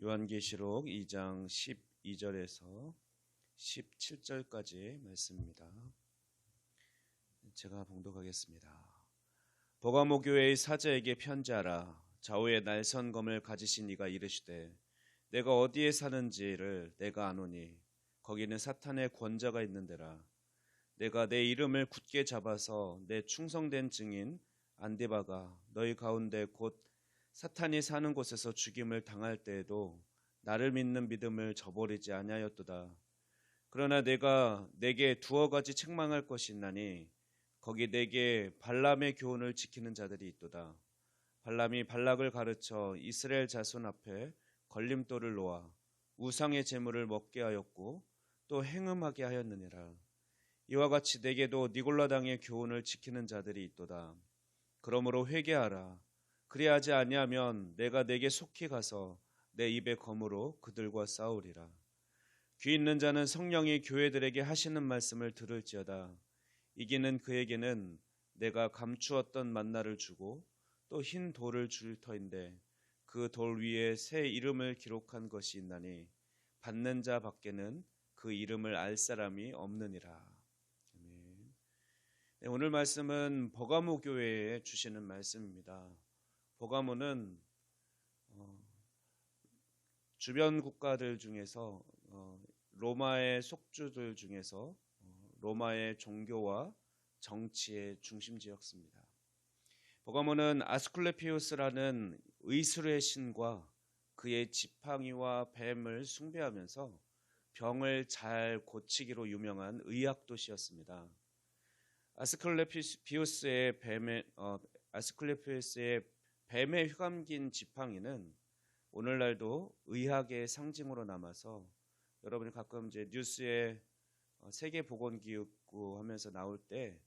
요한계시록 2장 12절에서 17절까지 말씀입니다. 제가 봉독하겠습니다. 보가모 교회의 사자에게 편지하라. 좌우에 날선검을 가지신 이가 이르시되 내가 어디에 사는지를 내가 아노니 거기는 사탄의 권자가 있는데라. 내가 내 이름을 굳게 잡아서 내 충성된 증인 안데바가 너희 가운데 곧 사탄이 사는 곳에서 죽임을 당할 때에도 나를 믿는 믿음을 저버리지 아니하였도다. 그러나 내가 내게 두어 가지 책망할 것이 있나니 거기 내게 발람의 교훈을 지키는 자들이 있도다. 발람이 발락을 가르쳐 이스라엘 자손 앞에 걸림돌을 놓아 우상의 제물을 먹게 하였고 또 행음하게 하였느니라. 이와 같이 내게도 니골라당의 교훈을 지키는 자들이 있도다. 그러므로 회개하라. 그리하지 아니하면 내가 내게 속히 가서 내 입의 검으로 그들과 싸우리라. 귀 있는 자는 성령이 교회들에게 하시는 말씀을 들을지어다. 이기는 그에게는 내가 감추었던 만나를 주고 또 흰 돌을 줄 터인데 그 돌 위에 새 이름을 기록한 것이 있나니 받는 자 밖에는 그 이름을 알 사람이 없느니라. 네, 오늘 말씀은 버가모 교회에 주시는 말씀입니다. 버가모는 어, 주변 국가들 중에서 어, 로마의 속주들 중에서 어, 로마의 종교와 정치의 중심지였습니다. 버가모는 아스클레피우스라는 의술의 신과 그의 지팡이와 뱀을 숭배하면서 병을 잘 고치기로 유명한 의학 도시였습니다. 아스클레피우스의 뱀의 어, 아스클레피우스의 뱀에 휘감긴 지팡이는 오늘날도 의학의 상징으로 남아서 여러분이 가끔 이제 뉴스에 어, 세계 보건기구 하면서 나올 때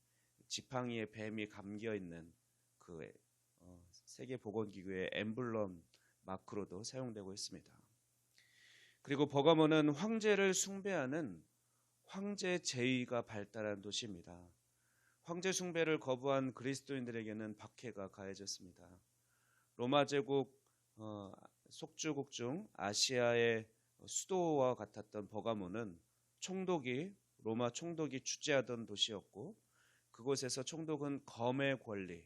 지팡이에 뱀이 감겨 있는 그 어, 세계 보건기구의 엠블럼 마크로도 사용되고 있습니다. 그리고 버가모는 황제를 숭배하는 황제 제의가 발달한 도시입니다. 황제 숭배를 거부한 그리스도인들에게는 박해가 가해졌습니다. 로마 제국 어, 속주국 중 아시아의 수도와 같았던 버가모는 총독이 로마 총독이 주재하던 도시였고 그곳에서 총독은 검의 권리,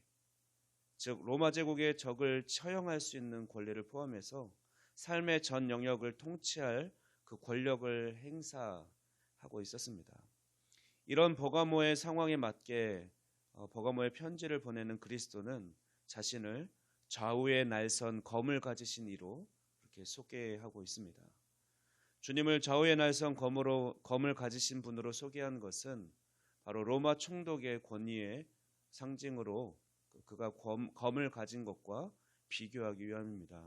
즉 로마 제국의 적을 처형할 수 있는 권리를 포함해서 삶의 전 영역을 통치할 그 권력을 행사하고 있었습니다. 이런 버가모의 상황에 맞게 어, 버가모의 편지를 보내는 그리스도는 자신을 좌우에 날선 검을 가지신 이로 이렇게 소개하고 있습니다. 주님을 좌우에 날선 검으로 검을 가지신 분으로 소개한 것은 바로 로마 총독의 권위의 상징으로 그가 검, 검을 가진 것과 비교하기 위함입니다.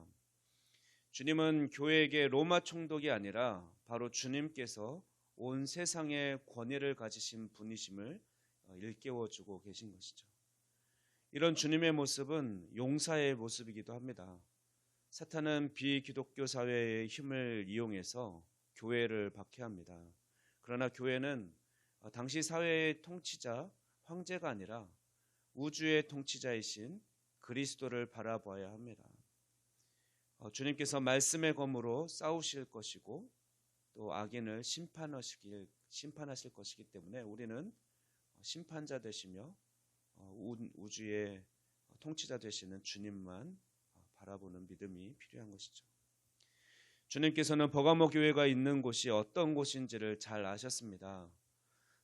주님은 교회에게 로마 총독이 아니라 바로 주님께서 온 세상의 권위를 가지신 분이심을 어, 일깨워 주고 계신 것이죠. 이런 주님의 모습은 용사의 모습이기도 합니다. 사탄은 비기독교 사회의 힘을 이용해서 교회를 박해합니다. 그러나 교회는 어, 당시 사회의 통치자 황제가 아니라 우주의 통치자이신 그리스도를 바라봐야 합니다. 어, 주님께서 말씀의 검으로 싸우실 것이고 또 악인을 심판하시길 심판하실 것이기 때문에 우리는 심판자 되시며 어, 우주의 통치자 되시는 주님만 바라보는 믿음이 필요한 것이죠. 주님께서는 버가모 교회가 있는 곳이 어떤 곳인지를 잘 아셨습니다.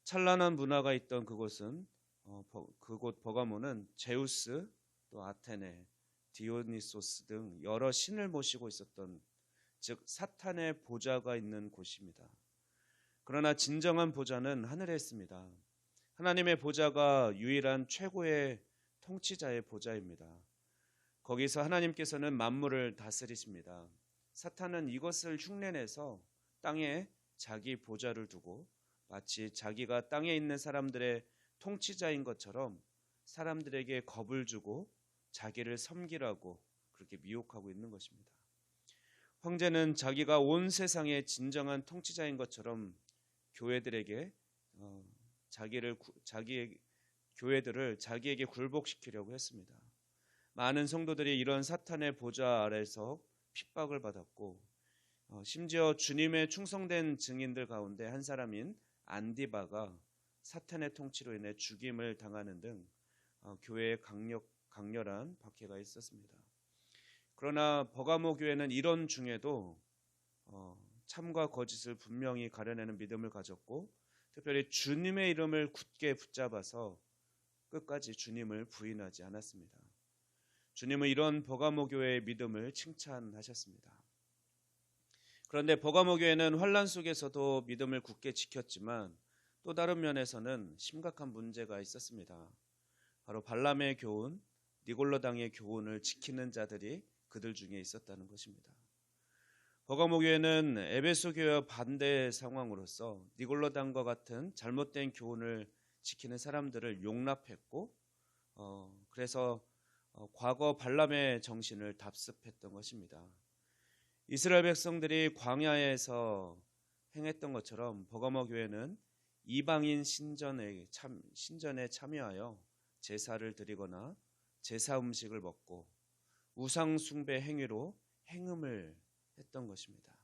찬란한 문화가 있던 그곳은 어, 그곳 버가모는 제우스 또 아테네 디오니소스 등 여러 신을 모시고 있었던 즉 사탄의 보좌가 있는 곳입니다. 그러나 진정한 보좌는 하늘에 있습니다. 하나님의 보좌가 유일한 최고의 통치자의 보좌입니다. 거기서 하나님께서는 만물을 다스리십니다. 사탄은 이것을 흉내내서 땅에 자기 보좌를 두고 마치 자기가 땅에 있는 사람들의 통치자인 것처럼 사람들에게 겁을 주고 자기를 섬기라고 그렇게 미혹하고 있는 것입니다. 황제는 자기가 온 세상의 진정한 통치자인 것처럼 교회들에게 어, 자기를 자기의 교회들을 자기에게 굴복시키려고 했습니다. 많은 성도들이 이런 사탄의 보좌 아래서 핍박을 받았고 어, 심지어 주님의 충성된 증인들 가운데 한 사람인 안디바가 사탄의 통치로 인해 죽임을 당하는 등 어, 교회에 강력 강렬한 박해가 있었습니다. 그러나 버가모 교회는 이런 중에도 어, 참과 거짓을 분명히 가려내는 믿음을 가졌고 특별히 주님의 이름을 굳게 붙잡아서 끝까지 주님을 부인하지 않았습니다. 주님은 이런 버가모 교회의 믿음을 칭찬하셨습니다. 그런데 버가모 교회는 환란 속에서도 믿음을 굳게 지켰지만 또 다른 면에서는 심각한 문제가 있었습니다. 바로 발람의 교훈, 니골로당의 교훈을 지키는 자들이 그들 중에 있었다는 것입니다. 버가모 교회는 에베소 교회와 반대 상황으로서 니골로당과 같은 잘못된 교훈을 지키는 사람들을 용납했고, 어, 그래서 어, 과거 발람의 정신을 답습했던 것입니다. 이스라엘 백성들이 광야에서 행했던 것처럼 버가모 교회는 이방인 신전에 참 신전에 참여하여 제사를 드리거나 제사 음식을 먹고 우상 숭배 행위로 행음을 했던 것입니다.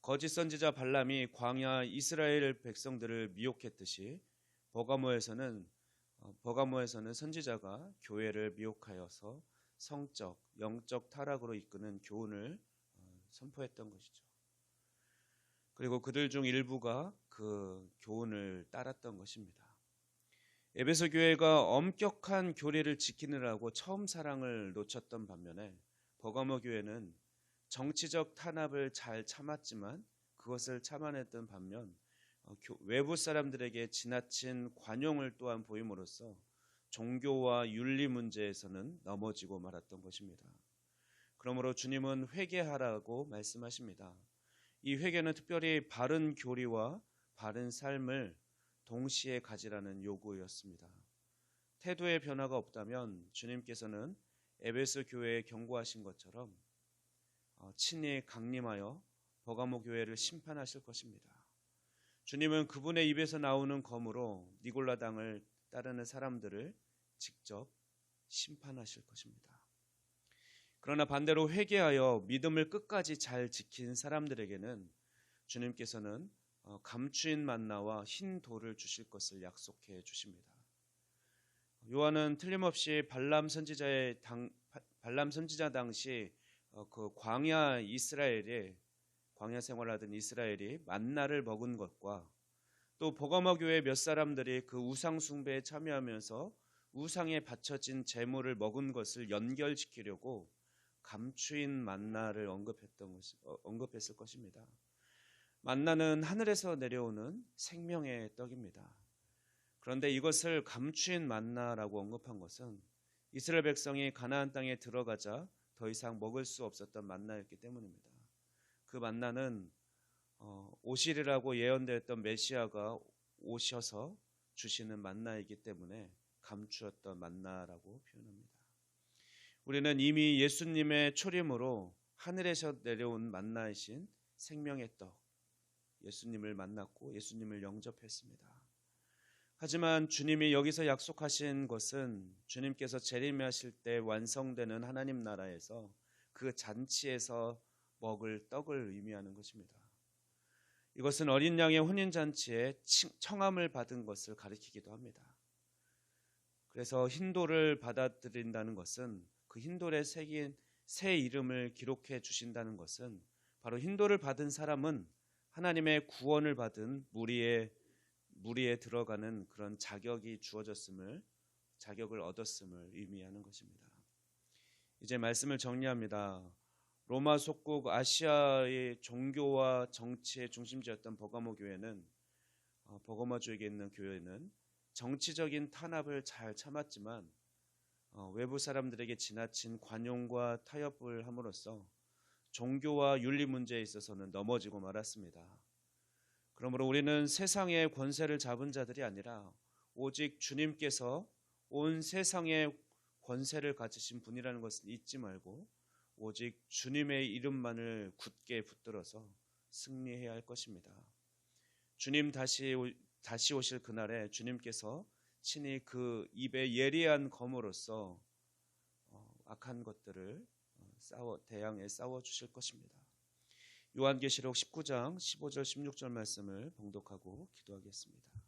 거짓 선지자 발람이 광야 이스라엘 백성들을 미혹했듯이 버가모에서는 어, 버가모에서는 선지자가 교회를 미혹하여서 성적, 영적 타락으로 이끄는 교훈을 어, 선포했던 것이죠. 그리고 그들 중 일부가 그 교훈을 따랐던 것입니다. 에베소 교회가 엄격한 교리를 지키느라고 처음 사랑을 놓쳤던 반면에 버가모 교회는 정치적 탄압을 잘 참았지만 그것을 참아냈던 반면 어, 외부 사람들에게 지나친 관용을 또한 보임으로써 종교와 윤리 문제에서는 넘어지고 말았던 것입니다. 그러므로 주님은 회개하라고 말씀하십니다. 이 회개는 특별히 바른 교리와 바른 삶을 동시에 가지라는 요구였습니다. 태도의 변화가 없다면 주님께서는 에베소 교회에 경고하신 것처럼 어, 친히 강림하여 버가모 교회를 심판하실 것입니다. 주님은 그분의 입에서 나오는 검으로 니골라당을 따르는 사람들을 직접 심판하실 것입니다. 그러나 반대로 회개하여 믿음을 끝까지 잘 지킨 사람들에게는 주님께서는 어, 감추인 만나와 흰 돌을 주실 것을 약속해 주십니다. 요한은 틀림없이 발람 선지자의 당, 발람 선지자 당시 어, 그 광야 이스라엘에 광야 생활하던 이스라엘이 만나를 먹은 것과 또 보가마 교회 몇 사람들이 그 우상 숭배에 참여하면서 우상에 바쳐진 재물을 먹은 것을 연결시키려고 감추인 만나를 언급했던 것, 어, 언급했을 것입니다. 만나는 하늘에서 내려오는 생명의 떡입니다. 그런데 이것을 감추인 만나라고 언급한 것은 이스라엘 백성이 가나안 땅에 들어가자 더 이상 먹을 수 없었던 만나였기 때문입니다. 그 만나는 어, 오실이라고 예언되었던 메시아가 오셔서 주시는 만나이기 때문에 감추었던 만나라고 표현합니다. 우리는 이미 예수님의 초림으로 하늘에서 내려온 만나이신 생명의 떡, 예수님을 만났고 예수님을 영접했습니다. 하지만 주님이 여기서 약속하신 것은 주님께서 재림하실 때 완성되는 하나님 나라에서 그 잔치에서 먹을 떡을 의미하는 것입니다. 이것은 어린 양의 혼인 잔치에 청함을 받은 것을 가리키기도 합니다. 그래서 흰돌을 받아들인다는 것은 그 흰돌에 새긴 새 이름을 기록해 주신다는 것은 바로 흰돌을 받은 사람은 하나님의 구원을 받은 무리에 무리에 들어가는 그런 자격이 주어졌음을 자격을 얻었음을 의미하는 것입니다. 이제 말씀을 정리합니다. 로마 속국 아시아의 종교와 정치의 중심지였던 버가모 교회는 어, 버가모 주에게 있는 교회는 정치적인 탄압을 잘 참았지만 어, 외부 사람들에게 지나친 관용과 타협을 함으로써 종교와 윤리 문제에 있어서는 넘어지고 말았습니다. 그러므로 우리는 세상의 권세를 잡은 자들이 아니라 오직 주님께서 온 세상의 권세를 가지신 분이라는 것을 잊지 말고 오직 주님의 이름만을 굳게 붙들어서 승리해야 할 것입니다. 주님 다시 다시 오실 그날에 주님께서 친히 그 입에 예리한 검으로서 어, 악한 것들을 싸워 대항해 싸워 주실 것입니다. 요한계시록 19장 15절 16절 말씀을 봉독하고 기도하겠습니다.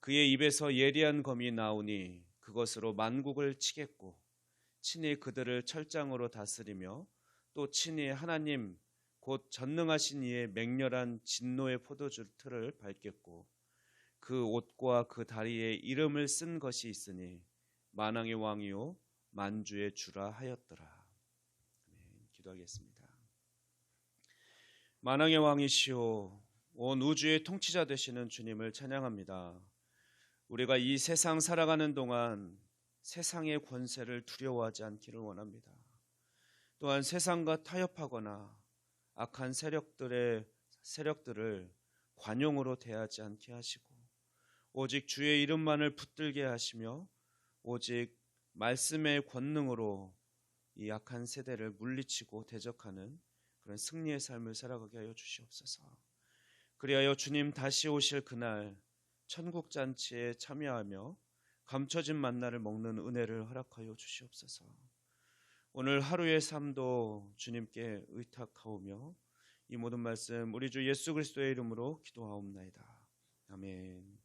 그의 입에서 예리한 검이 나오니 그것으로 만국을 치겠고 친히 그들을 철장으로 다스리며 또 친히 하나님 곧 전능하신 이의 맹렬한 진노의 포도주 틀을 밟겠고 그 옷과 그 다리에 이름을 쓴 것이 있으니 만왕의 왕이요 만주의 주라 하였더라. 아멘. 기도하겠습니다. 만왕의 왕이시오 온 우주의 통치자 되시는 주님을 찬양합니다. 우리가 이 세상 살아가는 동안 세상의 권세를 두려워하지 않기를 원합니다. 또한 세상과 타협하거나 악한 세력들의 세력들을 관용으로 대하지 않게 하시고 오직 주의 이름만을 붙들게 하시며 오직 말씀의 권능으로 이 악한 세대를 물리치고 대적하는 그런 승리의 삶을 살아가게 하여 주시옵소서. 그리하여 주님 다시 오실 그날 천국 잔치에 참여하며 감춰진 만나를 먹는 은혜를 허락하여 주시옵소서. 오늘 하루의 삶도 주님께 의탁하오며 이 모든 말씀 우리 주 예수 그리스도의 이름으로 기도하옵나이다. 아멘.